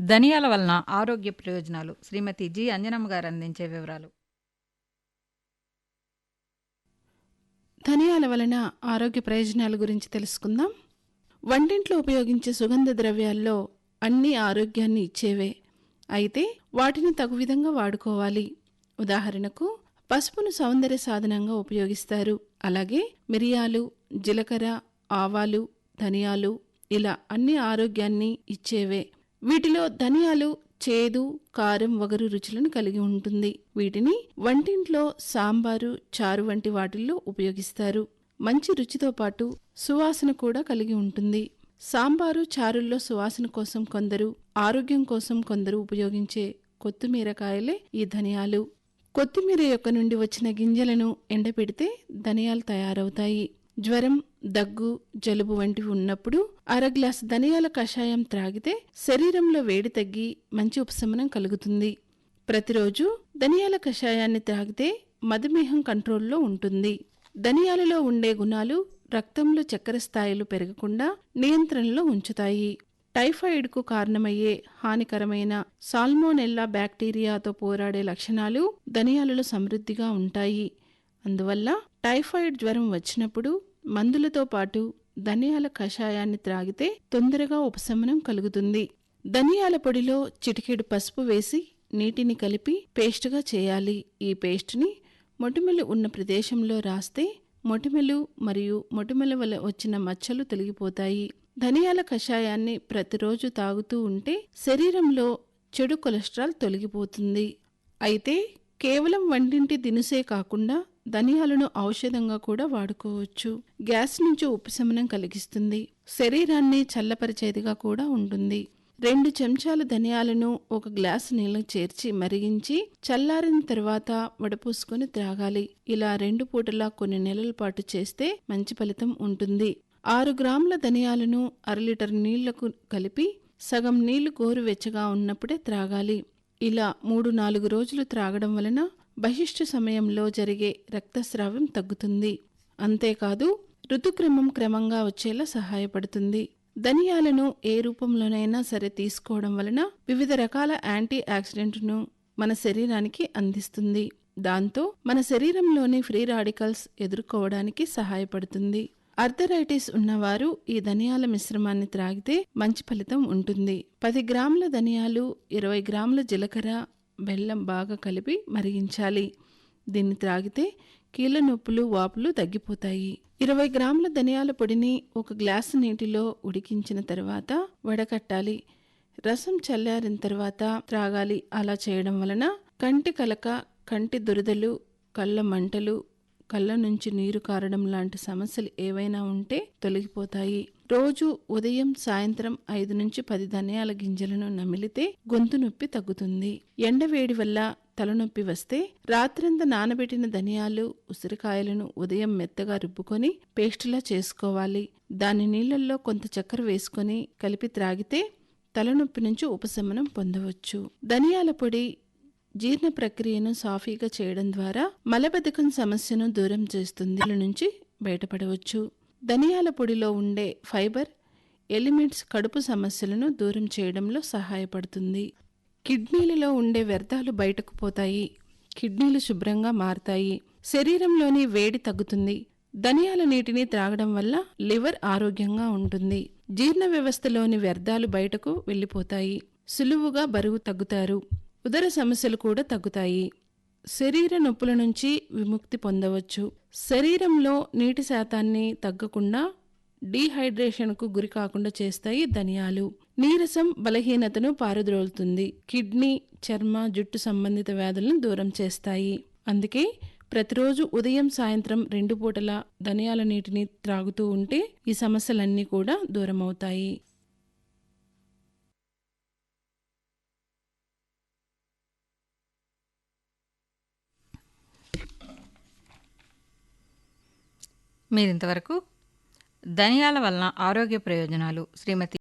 ధనియాల వలన ఆరోగ్య ప్రయోజనాలు. శ్రీమతి జి. అంజనమ్మ గారు అందించే వివరాలు. ధనియాల వలన ఆరోగ్య ప్రయోజనాల గురించి తెలుసుకుందాం. వంటింట్లో ఉపయోగించే సుగంధ ద్రవ్యాల్లో అన్ని ఆరోగ్యాన్ని ఇచ్చేవే. అయితే వాటిని తగు విధంగా వాడుకోవాలి. ఉదాహరణకు పసుపును సౌందర్య సాధనంగా ఉపయోగిస్తారు. అలాగే మిరియాలు జీలకర్ర ఆవాలు ధనియాలు ఇలా అన్ని ఆరోగ్యాన్ని ఇచ్చేవే. వీటిలో ధనియాలు చేదు కారం వగరు రుచులను కలిగి ఉంటుంది. వీటిని వంటింట్లో సాంబారు చారు వంటి వాటిల్లో ఉపయోగిస్తారు. మంచి రుచితో పాటు సువాసన కూడా కలిగి ఉంటుంది. సాంబారు చారుల్లో సువాసన కోసం కొందరు ఆరోగ్యం కోసం కొందరు ఉపయోగించే కొత్తిమీరకాయలే ఈ ధనియాలు. కొత్తిమీర యొక్క నుండి వచ్చిన గింజలను ఎండపెడితే ధనియాలు తయారవుతాయి. జ్వరం దగ్గు జలుబు వంటివి ఉన్నప్పుడు అర గ్లాసు ధనియాల కషాయం త్రాగితే శరీరంలో వేడి తగ్గి మంచి ఉపశమనం కలుగుతుంది. ప్రతిరోజు ధనియాల కషాయాన్ని త్రాగితే మధుమేహం కంట్రోల్లో ఉంటుంది. ధనియాలలో ఉండే గుణాలు రక్తంలో చక్కెర స్థాయిలు పెరగకుండా నియంత్రణలో ఉంచుతాయి. టైఫాయిడ్కు కారణమయ్యే హానికరమైన సాల్మోనెల్లా బ్యాక్టీరియాతో పోరాడే లక్షణాలు ధనియాలలో సమృద్ధిగా ఉంటాయి. అందువల్ల టైఫాయిడ్ జ్వరం వచ్చినప్పుడు మందులతో పాటు ధనియాల కషాయాన్ని త్రాగితే తొందరగా ఉపశమనం కలుగుతుంది. ధనియాల పొడిలో చిటికెడు పసుపు వేసి నీటిని కలిపి పేస్టుగా చేయాలి. ఈ పేస్టుని మొటిమలు ఉన్న ప్రదేశంలో రాస్తే మొటిమలు మరియు మొటిమల వల్ల వచ్చిన మచ్చలు తొలగిపోతాయి. ధనియాల కషాయాన్ని ప్రతిరోజు తాగుతూ ఉంటే శరీరంలో చెడు కొలెస్ట్రాల్ తొలగిపోతుంది. అయితే కేవలం వంటింటి దినుసే కాకుండా ధనియాలను ఔషధంగా కూడా వాడుకోవచ్చు. గ్యాస్ నుంచి ఉపశమనం కలిగిస్తుంది. శరీరాన్ని చల్లపరిచేదిగా కూడా ఉంటుంది. రెండు చెంచాల ధనియాలను ఒక గ్లాసు నీళ్ళు చేర్చి మరిగించి చల్లారిన తర్వాత వడపూసుకొని త్రాగాలి. ఇలా రెండు పూటలా కొన్ని నెలల పాటు చేస్తే మంచి ఫలితం ఉంటుంది. ఆరు గ్రాముల ధనియాలను అర లీటర్ నీళ్ళకు కలిపి సగం నీళ్ళు గోరువెచ్చగా ఉన్నప్పుడే త్రాగాలి. ఇలా మూడు నాలుగు రోజులు త్రాగడం వలన బహిష్టు సమయంలో జరిగే రక్తస్రావం తగ్గుతుంది. అంతేకాదు ఋతుక్రమం క్రమంగా వచ్చేలా సహాయపడుతుంది. ధనియాలను ఏ రూపంలోనైనా సరే తీసుకోవడం వలన వివిధ రకాల యాంటీ ఆక్సిడెంట్ను మన శరీరానికి అందిస్తుంది. దాంతో మన శరీరంలోని ఫ్రీ రాడికల్స్ ఎదుర్కోవడానికి సహాయపడుతుంది. అర్థరైటిస్ ఉన్నవారు ఈ ధనియాల మిశ్రమాన్ని త్రాగితే మంచి ఫలితం ఉంటుంది. పది గ్రాముల ధనియాలు ఇరవై గ్రాముల జీలకర్ర బెల్లం బాగా కలిపి మరిగించాలి. దీన్ని త్రాగితే కీళ్ళ నొప్పులు వాపులు తగ్గిపోతాయి. ఇరవై గ్రాముల ధనియాల పొడిని ఒక గ్లాసు నీటిలో ఉడికించిన తర్వాత వడకట్టాలి. రసం చల్లారిన తర్వాత త్రాగాలి. అలా చేయడం వలన కంటి కలక కంటి దురదలు కళ్ళ మంటలు కళ్ళ నుంచి నీరు కారడం లాంటి సమస్యలు ఏవైనా ఉంటే తొలగిపోతాయి. రోజు ఉదయం సాయంత్రం ఐదు నుంచి పది ధనియాల గింజలను నమిలితే గొంతు నొప్పి తగ్గుతుంది. ఎండవేడి వల్ల తలనొప్పి వస్తే రాత్రింత నానబెట్టిన ధనియాలు ఉసిరికాయలను ఉదయం మెత్తగా రుబ్బుకొని పేస్టులా చేసుకోవాలి. దాని నీళ్ళల్లో కొంత చక్కెర వేసుకొని కలిపి త్రాగితే తలనొప్పి నుంచి ఉపశమనం పొందవచ్చు. ధనియాల పొడి జీర్ణ ప్రక్రియను సాఫీగా చేయడం ద్వారా మలబద్ధకం సమస్యను దూరం చేస్తుంది. నుంచి బయటపడవచ్చు. ధనియాల పొడిలో ఉండే ఫైబర్ ఎలిమెంట్స్ కడుపు సమస్యలను దూరం చేయడంలో సహాయపడుతుంది. కిడ్నీలలో ఉండే వ్యర్థాలు బయటకు పోతాయి. కిడ్నీలు శుభ్రంగా మారతాయి. శరీరంలోని వేడి తగ్గుతుంది. ధనియాల నీటిని త్రాగడం వల్ల లివర్ ఆరోగ్యంగా ఉంటుంది. జీర్ణ వ్యవస్థలోని వ్యర్థాలు బయటకు వెళ్ళిపోతాయి. సులువుగా బరువు తగ్గుతారు. ఉదర సమస్యలు కూడా తగ్గుతాయి. శరీర నొప్పుల నుంచి విముక్తి పొందవచ్చు. శరీరంలో నీటి శాతాన్ని తగ్గకుండా డీహైడ్రేషన్కు గురి కాకుండా చేస్తాయి ధనియాలు. నీరసం బలహీనతను పారద్రోలుతుంది. కిడ్నీ చర్మ జుట్టు సంబంధిత వ్యాధులను దూరం చేస్తాయి. అందుకే ప్రతిరోజు ఉదయం సాయంత్రం రెండు పూటల ధనియాల నీటిని త్రాగుతూ ఉంటే ఈ సమస్యలన్నీ కూడా దూరమవుతాయి. మీరింతవరకు ధనియాల వలన ఆరోగ్య ప్రయోజనాలు. శ్రీమతి